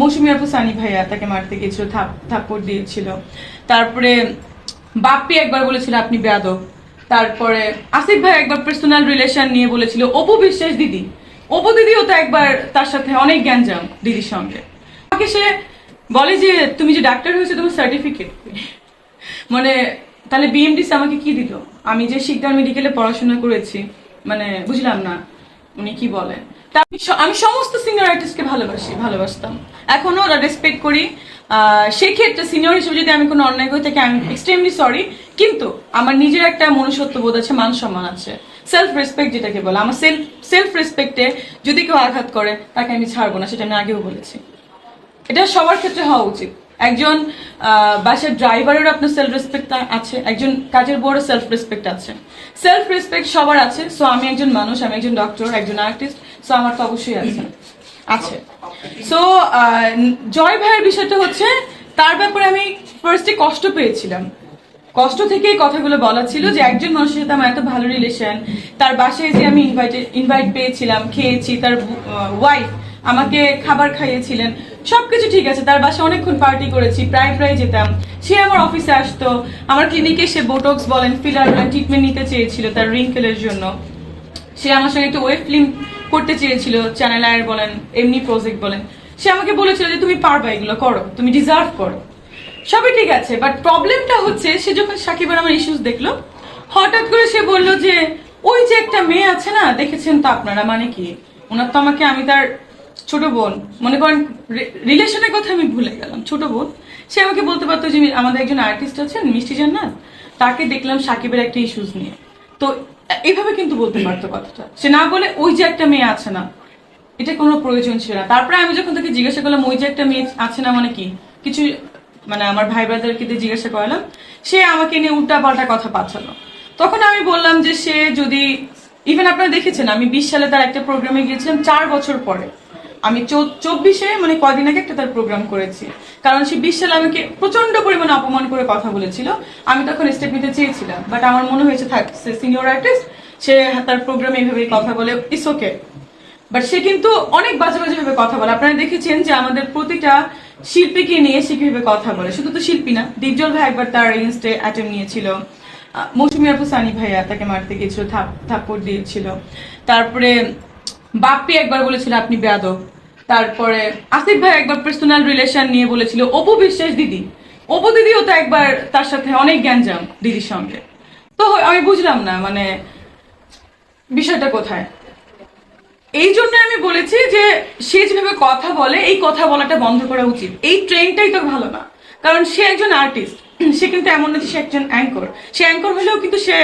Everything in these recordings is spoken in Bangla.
মৌসুমী আপু সানি ভাইয়া তাকে মারতে গিয়েছিল থাপ্পড় দিয়েছিল। তারপরে বাপ্পি একবার বলেছিল, আপনি বেয়াদব। তারপরে আসিফ ভাই একবার পার্সোনাল রিলেশন নিয়ে বলেছিল, অপু বিশ্বাস দিদি। অপু দিদিও তো একবার তার সাথে অনেক জ্ঞানজাম দিদির সঙ্গে। আমাকে সে বলে যে, তুমি যে ডাক্তার হয়েছে, তোমার সার্টিফিকেট মানে তাহলে বিএমডিসি আমাকে কি দিল? আমি যে শিকদার মেডিকেলে পড়াশোনা করেছি মানে বুঝলাম না। উনি কি বলেন? আমি সমস্ত সিনিয়র আর্টিস্টকে ভালোবাসি ভালোবাসতাম। এখনও রেসপেক্ট করি। আহ, সেই ক্ষেত্রে সিনিয়র হিসেবে যদি আমি কোনো অন্যায় করে থাকি আমি এক্সট্রিমলি সরি কিন্তু আমার নিজের একটা মনুষ্যত্ব বোধ আছে মান সম্মান আছে। সেলফ রেসপেক্ট যেটাকে বলে আমার সেলফ সেলফ রেসপেক্টে যদি কেউ আঘাত করে তাকে আমি ছাড়বো না সেটা আমি আগেও বলেছি। এটা সবার ক্ষেত্রে হওয়া উচিত। একজন বাসার ড্রাইভারের আপনার সেলফ রেসপেক্ট আছে, একজন কাজের বড় সেলফ রেসপেক্ট আছে। সেলফ রেসপেক্ট সবার আছে সো আমি একজন মানুষ, আমি একজন ডক্টর একজন আর্টিস্ট সো আমার তো অবশ্যই আছে। আছে। সো জয় ভাইয়ের বিষয়টা হচ্ছে, তার ব্যাপারে আমি ফার্স্টে কষ্ট পেয়েছিলাম। কষ্ট থেকে এই কথাগুলো বলা ছিল যে একজন মানুষের সাথে আমার এত ভালো রিলেশন তার বাসায় যে আমি ইনভাইটেড ইনভাইট পেয়েছিলাম, খেয়েছি, তার ওয়াইফ আমাকে খাবার খাইয়েছিলেন সবকিছু ঠিক আছে, তার বাসায় অনেকক্ষণ পার্টি করেছি, প্রায় প্রায় যেতাম। সে আমার অফিসে আসতো। আমার ক্লিনিকে সে বোটক্স বলেন ফিলার বলেন ট্রিটমেন্ট নিতে চেয়েছিল তার রিঙ্কেলের জন্য। সে আমার সঙ্গে একটু ওয়েব ফিল্ম করতে চেয়েছিল চ্যানেল আয়ের বলেন, এমনি প্রজেক্ট বলেন। সে আমাকে বলেছিল যে, তুমি পারবা এগুলো করো, তুমি ডিজার্ভ করো। সবই ঠিক আছে বাট প্রবলেমটা হচ্ছে, সে যখন সাকিবের আমার ইস্যুস দেখল, হঠাৎ করে সে বলল যে, ওই যে একটা মেয়ে আছে না, দেখেছেন তো আপনারা মানে কি? ওনার তো আমাকে, আমি তার ছোট বোন, মনে করেন রিলেশনের কথা আমি ভুলে গেলাম, ছোট বোন। সে আমাকে বলতে পারতো যে আমাদের একজন আর্টিস্ট আছেন, মিষ্টি জান্নাত। তাকে দেখলাম সাকিবের একটা ইস্যুস নিয়ে। তো এইভাবে কিন্তু বলতে পারতো কথাটা। সে না বলে ওই যে একটা মেয়ে আছে না, এটা কোনো প্রয়োজন ছিল না। তারপরে আমি যখন তাকে জিজ্ঞাসা করলাম, ওই যে একটা মেয়ে আছে না মানে কি? কিছু মানে আমার ভাই ব্রাদারকে জিজ্ঞাসা করলাম। সে আমাকে নিয়ে উল্টা পাল্টা কথা পাঠালো। তখন আমি বললাম যে সে যদি ইভেন আপনারা দেখেছেন, আমি বিশ সালে তার একটা প্রোগ্রামে গিয়েছিলাম, চার বছর পরে। আমি চব্বিশে মানে কয়দিন আগে একটা তার প্রোগ্রাম করেছি। কারণ সে বিশ সালে আমাকে প্রচণ্ড পরিমাণে অপমান করে কথা বলেছিল। আমি তখন স্টেপ নিতে চেয়েছিলাম। বাট আমার মনে হয়েছে, থাক, সে সিনিয়র আর্টিস্ট সে তার প্রোগ্রামে এইভাবে কথা বলে ইস ওকে বাট সে কিন্তু অনেক বাজে বাজে ভাবে কথা বলে। আপনারা দেখেছেন যে আমাদের প্রতিটা শিল্পীকে নিয়ে সে কীভাবে কথা বলে। শুধু তো শিল্পী না, দীপজল ভাই একবার তার ইনস্টে অ্যাটেম্প নিয়েছিল। মৌসুমী আপু সানি ভাইয়া তাকে মারতে গিয়েছিল, থাপ থাপ্পড় দিয়েছিল। তারপরে বাপ্পি একবার বলেছিল, আপনি বেয়াদব। তারপরে আসিফ ভাই একবার পার্সোনাল রিলেশন নিয়ে বলেছিল, অপু বিশ্বাস দিদি। অপু দিদিও তো একবার তার সাথে অনেক জ্ঞানজাম দিদির সঙ্গে। তো আমি বুঝলাম না মানে বিষয়টা কোথায়? এই জন্য আমি বলেছি যে, সে যেভাবে কথা বলে, এই কথা বলাটা বন্ধ করা উচিত। এই ট্রেনটাই তো ভালো না। কারণ সে একজন আর্টিস্ট সে কিন্তু এমন না যে সে একজন অ্যাঙ্কর সে অ্যাঙ্কর হলেও কিন্তু সে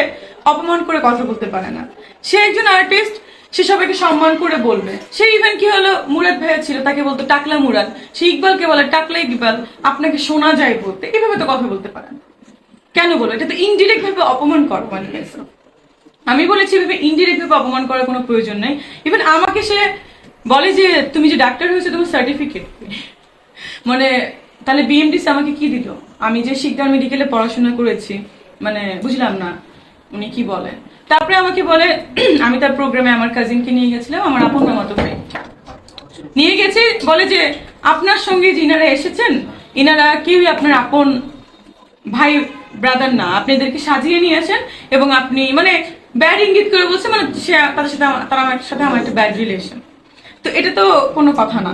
অপমান করে কথা বলতে পারে না। সে একজন আর্টিস্ট সে সবাইকে সম্মান করে বলবে। সে ইভেন কি হলো মুরাদ ভাইয়া ছিল তাকে বলতো টাকলা মুরাদ। সে ইকবালকে বলে টাকলা ইকবাল আপনাকে শোনা যায় বলতে। এভাবে তো কথা বলতে পারেন। কেন বলো? এটা তো ইনডিরেক্ট ভাবে অপমান কর মানে আমি বলেছি ভেবে ইনডিরেক্ট ভাবে অপমান করার কোনো প্রয়োজন নেই। ইভেন আমাকে সে বলে যে তুমি যে ডাক্তার হয়েছে তোমার সার্টিফিকেট মানে তাহলে বিএমডিসি আমাকে কি দিল? আমি যে শিকদার মেডিকেলে পড়াশোনা করেছি মানে বুঝলাম না। উনি কি বলেন? তারপরে আমাকে বলে, আমি তার প্রোগ্রামে আমার কাজিনকে নিয়ে গেছিলাম, আমার আপন মামাতো ভাই। নিয়ে গেছে, বলে যে, আপনার সঙ্গে যিনারা এসেছেন, ইনারা কেউই আপনার আপন ভাই ব্রাদার না। আপনি এদেরকে সাজিয়ে নিয়ে আসেন এবং আপনি মানে ব্যাড ইঙ্গিত করে বলছে মানে সে তাদের সাথে তারা আমার সাথে আমার একটা ব্যাড রিলেশন তো এটা তো কোনো কথা না।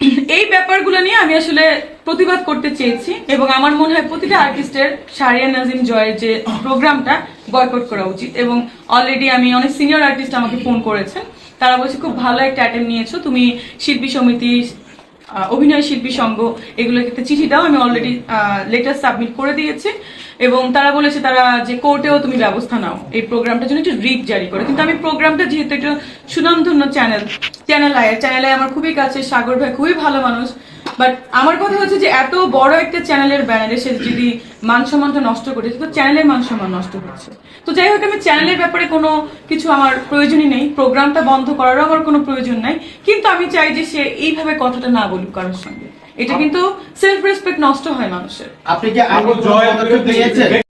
এই ব্যাপারগুলো নিয়ে আমি আসলে প্রতিবাদ করতে চেয়েছি এবং আমার মনে হয় প্রতিটা আর্টিস্টের শারিয়া নাজিম জয়ের যে প্রোগ্রামটা বয়কট করা উচিত এবং অলরেডি আমি অনেক সিনিয়র আর্টিস্ট আমাকে ফোন করেছেন। তারা বলছে, খুব ভালো একটা অ্যাটেম্প নিয়েছো। তুমি শিল্পী সমিতি অভিনয় শিল্পী সংঘ একটা চিঠি দাও। আমি অলরেডি লেটার সাবমিট করে দিয়েছি। এবং তারা বলেছে, তারা যে কোর্টেও তুমি ব্যবস্থা নাও। এই প্রোগ্রামটার জন্য একটু রিট জারি করে। কিন্তু আমি প্রোগ্রামটা যেহেতু একটু সুনামধন্য চ্যানেল চ্যানেল আয় চ্যানেল আয় আমার খুবই কাছে। সাগর ভাই খুবই ভালো মানুষ। বাট আমার কথা হচ্ছে যে এত বড় একটা চ্যানেলের ব্যানারে সে যদি মান সম্মানটা নষ্ট করে তো চ্যানেলের মান সম্মান নষ্ট হচ্ছে। তো যাই হোক আমি চ্যানেলের ব্যাপারে কোনো কিছু আমার প্রয়োজনই নেই। প্রোগ্রামটা বন্ধ করারও আমার কোনো প্রয়োজন নাই। কিন্তু আমি চাই যে সে এইভাবে কথাটা না বলুক কারোর সঙ্গে। এটা কিন্তু সেলফ রেসপেক্ট নষ্ট হয় মানুষের। আপনি কি আইনি জয় নিয়েছেন?